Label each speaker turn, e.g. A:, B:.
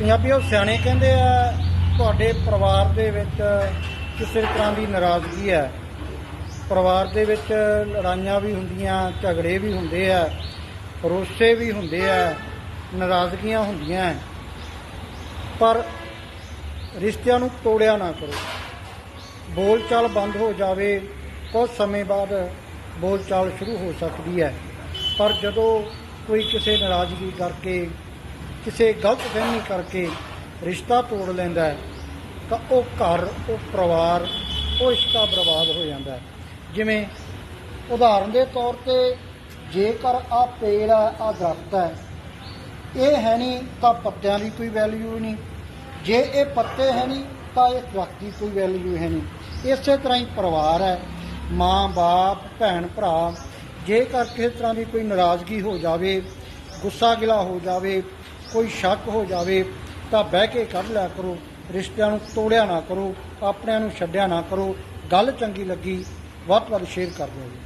A: ਪੰਜਾਬੀ ਉਹ ਸਿਆਣੇ ਕਹਿੰਦੇ ਆ, ਤੁਹਾਡੇ ਪਰਿਵਾਰ ਦੇ ਵਿੱਚ ਕਿਸੇ ਤਰ੍ਹਾਂ ਦੀ ਨਾਰਾਜ਼ਗੀ ਹੈ? ਪਰਿਵਾਰ ਦੇ ਵਿੱਚ ਲੜਾਈਆਂ ਵੀ ਹੁੰਦੀਆਂ, ਝਗੜੇ ਵੀ ਹੁੰਦੇ ਆ, ਰੋਸੇ ਵੀ ਹੁੰਦੇ ਆ, ਨਾਰਾਜ਼ਗੀਆਂ ਹੁੰਦੀਆਂ। ਪਰ ਰਿਸ਼ਤਿਆਂ ਨੂੰ ਤੋੜਿਆ ਨਾ ਕਰੋ। ਬੋਲਚਾਲ ਬੰਦ ਹੋ ਜਾਵੇ, ਕੁਝ ਸਮੇਂ ਬਾਅਦ ਬੋਲਚਾਲ ਸ਼ੁਰੂ ਹੋ ਸਕਦੀ ਹੈ। ਪਰ ਜਦੋਂ ਕੋਈ ਕਿਸੇ ਨਾਰਾਜ਼ਗੀ ਕਰਕੇ ਕਿਸੇ ਗਲਤ ਗਲਤਫਹਿਮੀ ਕਰਕੇ ਰਿਸ਼ਤਾ ਤੋੜ ਲੈਂਦਾ ਹੈ, ਤਾਂ ਉਹ ਘਰ, ਉਹ ਪਰਿਵਾਰ, ਉਹ ਰਿਸ਼ਤਾ ਬਰਬਾਦ ਹੋ ਜਾਂਦਾ ਜਿਵੇਂ ਉਦਾਹਰਨ ਦੇ ਤੌਰ ਤੇ ਜੇਕਰ ਆ ਪੇੜ ਆ ਆ ਦਰਖਤ ਹੈ, ਇਹ ਹੈ ਨਹੀਂ ਤਾਂ ਪੱਤਿਆਂ ਦੀ ਕੋਈ ਵੈਲਿਊ ਨਹੀਂ। ਜੇ ਇਹ ਪੱਤੇ ਹੈ ਨਹੀਂ ਤਾਂ ਇਹ ਦਰਖਤ ਦੀ ਕੋਈ ਵੈਲਿਊ ਹੈ ਨਹੀਂ। ਇਸੇ ਤਰ੍ਹਾਂ ਹੀ ਪਰਿਵਾਰ ਹੈ, ਮਾਂ, ਬਾਪ, ਭੈਣ, ਭਰਾ, ਜੇਕਰ ਕਿਸੇ ਤਰ੍ਹਾਂ ਦੀ ਕੋਈ ਨਾਰਾਜ਼ਗੀ ਹੋ ਜਾਵੇ, ਗੁੱਸਾ ਗਿਲਾ ਹੋ ਜਾਵੇ ਕੋਈ ਸ਼ੱਕ ਹੋ ਜਾਵੇ ਤਾਂ ਬਹਿ ਕੇ ਕੱਢ ਲਿਆ ਕਰੋ। ਰਿਸ਼ਤਿਆਂ ਨੂੰ ਤੋੜਿਆ ਨਾ ਕਰੋ, ਆਪਣਿਆਂ ਨੂੰ ਛੱਡਿਆ ਨਾ ਕਰੋ। ਗੱਲ ਚੰਗੀ ਲੱਗੀ, ਵੱਧ ਤੋਂ ਵੱਧ ਸ਼ੇਅਰ ਕਰ ਦਿਓ ਜੀ।